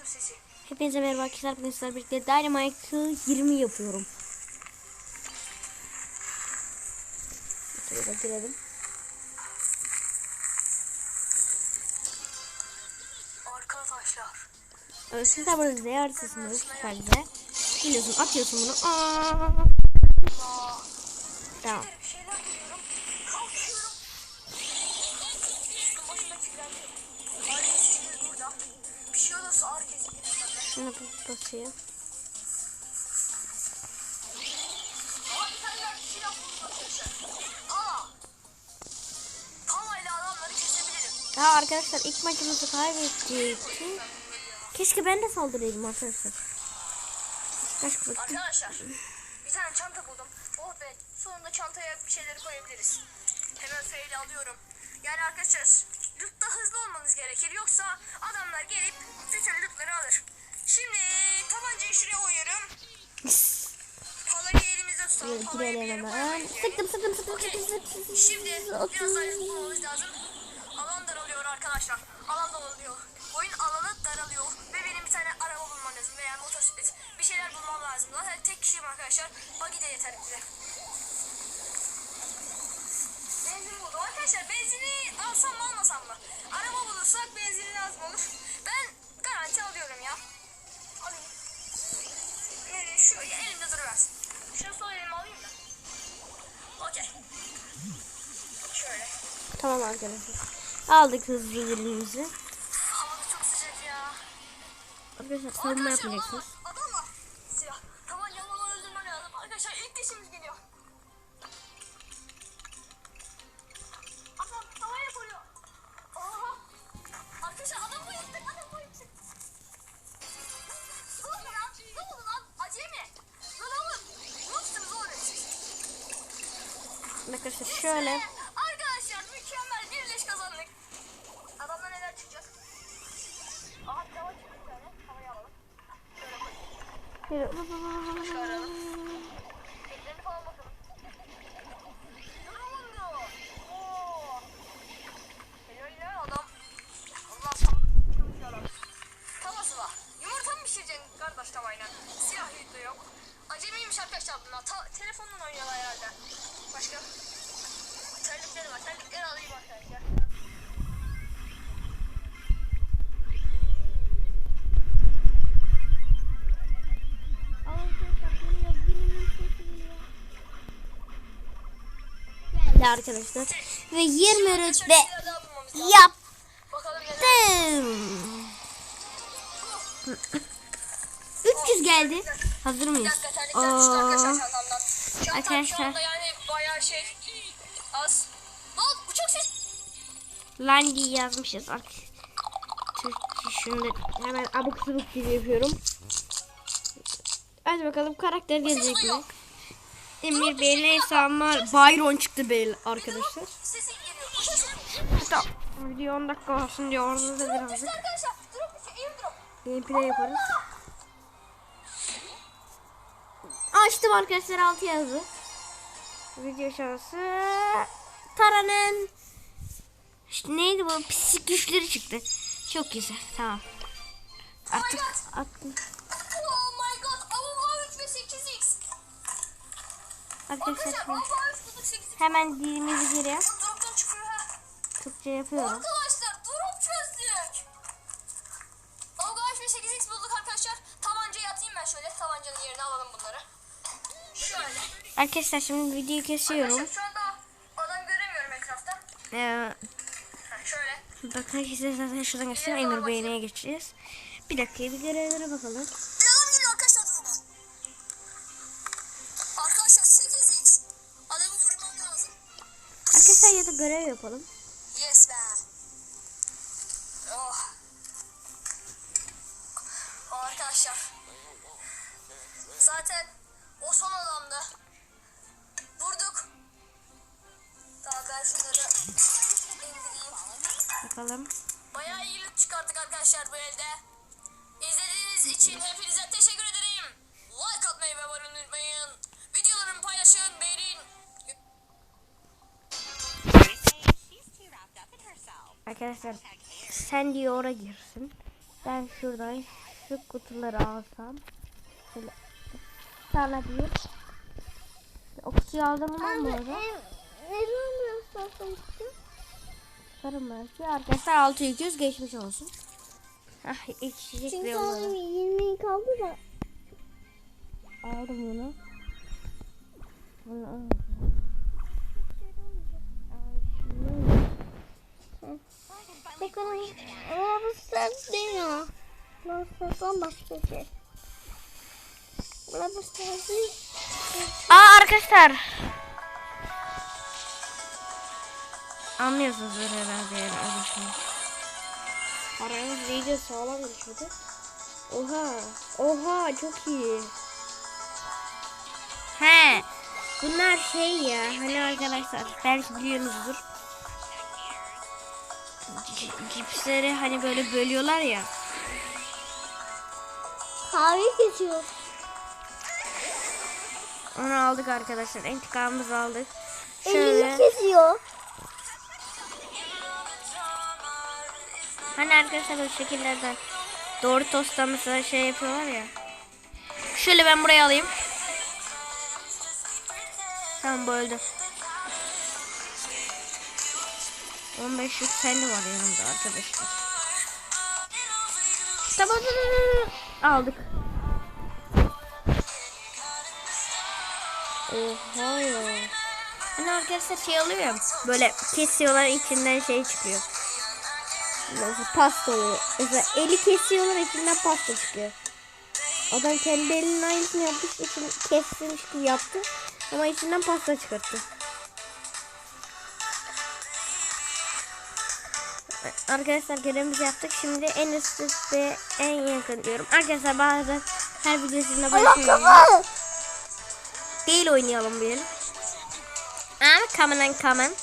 attım sesi. Hepinize merhaba arkadaşlar. Bugün sizlerle birlikte Dynamite'ı 20 yapıyorum. Şöyle girelim. Arkadaşlar. Ee, Siz de burada Z haritasınız süperliğe. Geliyorsun atıyorsun bunu. Aa! Tamam. Adamları kesebilirim. Ya arkadaşlar ilk maçımızı kaybettik. Keşke ben de saldıraydım arkadaşlar. Kaç. Arkadaşlar bir tane çanta buldum. Oh be sonunda çantaya bir şeyleri koyabiliriz. Hemen fail alıyorum. Yani arkadaşlar lootta hızlı gerekir. Yoksa adamlar gelip bütün lootları alır. Şimdi tabancayı şuraya koyuyorum. Palayı elimizde tutalım. Palayı bir yere koymayın. Sıktım sıktım sıktım sıktım. Şimdi biraz daha hızlı lazım. Alan daralıyor arkadaşlar. Alan daralıyor. Oyun alanı daralıyor. Ve benim bir tane araba bulmam lazım veya motosiklet. Bir şeyler bulmam lazım. Zaten tek kişiyim arkadaşlar. Buggy de yeter bize. Benzin buldum. Arkadaşlar benzini alsam mı almasam mı? Araba bulursak benzini lazım olur. Ben garanti alıyorum ya. Alayım. Nereye? Şu elimde duruversin. Şunu sol elime alayım da. Okey. Şöyle. Tamam arkadaşlar. Aldık hızlı dilimizi. Da çok sıcak ya. Arkadaşlar savunma yapacaksınız. Arkadaşlar şöyle. Arkadaşlar mükemmel bir leş kazandık. Adamdan neler çıkacak? Aha bir hava çıktı tane. Havaya alalım. Şöyle koy. Çıkaralım. Etlerini falan bakalım. Yorulun diyor. Oo. Helal ya adam. Allah çalışıyorlar. Tavası var. Yumurta mı pişireceksin kardeş tavayla? Silah yüklü yok. Arkadaşlar bunlar. Ta telefonla oynuyorlar herhalde. Başka? Terlikleri var. Terlikleri alayım arkadaşlar. Arkadaşlar. Ve 20 rütbe yaptım. Bakalım neler. 300 geldi. Hazır mıyız? düştü arkadaşlar şey az. Lan uçak ses. Lan diye yazmışız. Türkçe şunu hemen abuk sabuk gibi yapıyorum. Hadi bakalım karakter gelecek mi? Emir Bey'le hesabım var. Byron çıktı Bey arkadaşlar. Hatta video 10 dakika olsun diye orada da birazcık gameplay yaparız. Açtım arkadaşlar 6 yazı. Video şansı. Tara'nın işte neydi bu pislik güçleri çıktı. Çok güzel tamam. Artık attım. Oh my god. Avova 3 ve 8x. Arkadaşlar Arkadaşlar şimdi Avova 3 bulduk 8x. hemen dilimizi ha. Türkçe yapıyorum. Arkadaşlar drop çözdük. Avova 3 ve 8x bulduk arkadaşlar. Tabancayı atayım ben şöyle. Tabancanın yerine alalım bunları. Şöyle. Arkadaşlar şimdi videoyu kesiyorum. Arkadaşlar şu anda adam göremiyorum etrafta. Ee, Ha, şöyle. bakın zaten şuradan göstereyim. Emir Bey'ine geçeceğiz. Bir dakika bir görevlere bakalım. Bir adam geliyor arkadaşlar drop'a. Arkadaşlar 8x. Adamı vurmam lazım. Arkadaşlar ya da görev yapalım. Yes be. Oh. Oh arkadaşlar. Zaten o son adamdı. Ben şunları indireyim. Bakalım. Bayağı iyi loot çıkarttık arkadaşlar bu elde. İzlediğiniz için hepinize teşekkür ederim. Like atmayı ve abone olmayı unutmayın. Videolarımı paylaşın, beğenin. Arkadaşlar sen diyor oraya girsin. Ben şuradan şu kutuları alsam. Şöyle tane bir. O kutuyu aldım mı bu Sarı mersi. Arkadaşlar 6200 geçmiş olsun. Hah içecek Çünkü ve onun onları. 20 kaldı da. Aldım bunu. Bunu aldım. Ama bu ses değil ya. Bu sesten başka şey. Buna bu ses değil. Aa arkadaşlar. Anlıyorsunuz herhalde yani öyle şey. Paranız iyice sağlam geçiyordu. Oha. Oha çok iyi. He. Bunlar şey ya hani arkadaşlar belki biliyorsunuzdur. Cipsleri hani böyle bölüyorlar ya. Kahve kesiyor. Onu aldık arkadaşlar. İntikamımızı aldık. Elini kesiyor. Hani arkadaşlar o şekillerden doğru tosta mesela şey yapıyorlar ya. Şöyle ben buraya alayım. Tamam bu öldü. 15 yük telli var yanımda arkadaşlar. Tamam aldık. Oha ya. Hani arkadaşlar şey oluyor ya böyle kesiyorlar içinden şey çıkıyor. Mesela pasta oluyor. Mesela eli kesiyorlar içinden pasta çıkıyor. Adam kendi elinin aynısını yapmış için kestirmiş gibi yaptı. Ama içinden pasta çıkarttı. Arkadaşlar görevimizi yaptık. Şimdi en üst ve en yakın diyorum. Arkadaşlar bazen her video sizinle paylaşıyorum. Ayakkabı. Değil oynayalım bir. Come on come on.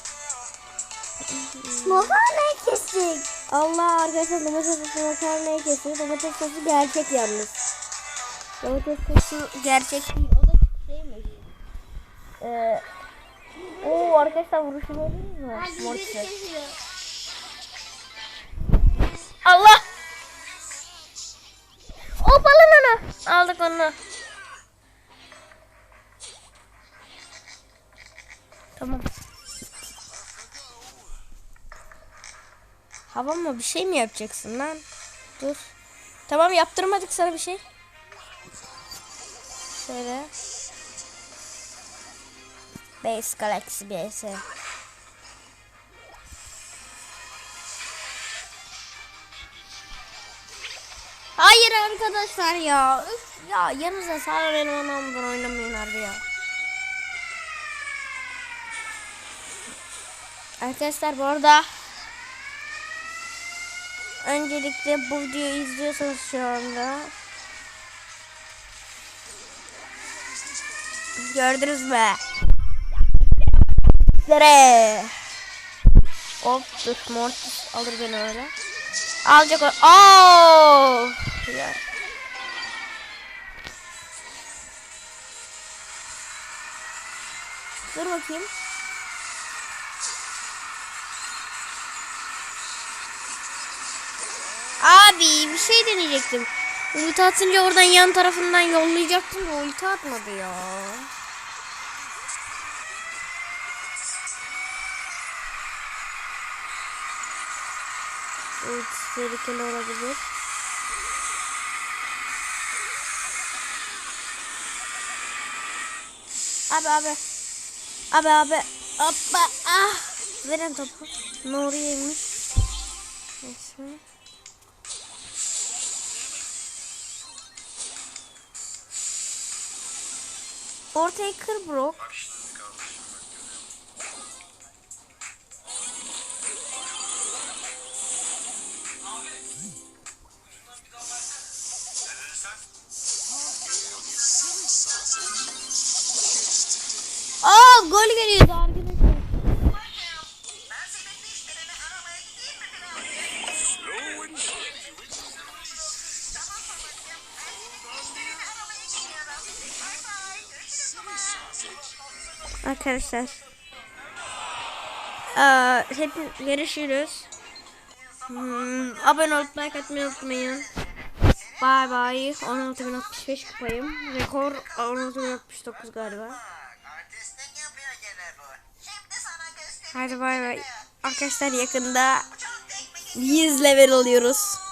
Makarna kestik. Allah arkadaşlar domates sosu makarnayı kesiyor. Domates sosu gerçek yalnız. Domates sosu gerçek değil. O da şeymiş. Ee, Oo arkadaşlar vuruşu gördünüz mü? Mortis. Hava mı bir şey mi yapacaksın lan? Dur. Tamam yaptırmadık sana bir şey. Şöyle. Base Galaxy BS. Hayır arkadaşlar ya. Üf, ya yanınıza sağ benim anamdan oynamayın harbi ya. Arkadaşlar bu arada öncelikle bu videoyu izliyorsanız şu anda gördünüz mü? Nere? Hop dur Mortis alır beni öyle. Alacak o. Ya. Dur bakayım. Abi bir şey deneyecektim. Ulti atınca oradan yan tarafından yollayacaktım da ulti atmadı ya. Ulti tehlikeli olabilir. Abi abi. Abi abi. Hoppa. Ah. Verin topu. Nuriye'ymiş. İsmi. Ortayı kır Brock. Aa gol geliyordu arkadaşlar. Arkadaşlar. Aa, hep görüşürüz. Hmm, abone olup like atmayı unutmayın. Bay bay. 16.065 kupayım. Rekor 16.069 galiba. Hadi bay bay. Arkadaşlar yakında Çok teknik 100 level oluyoruz.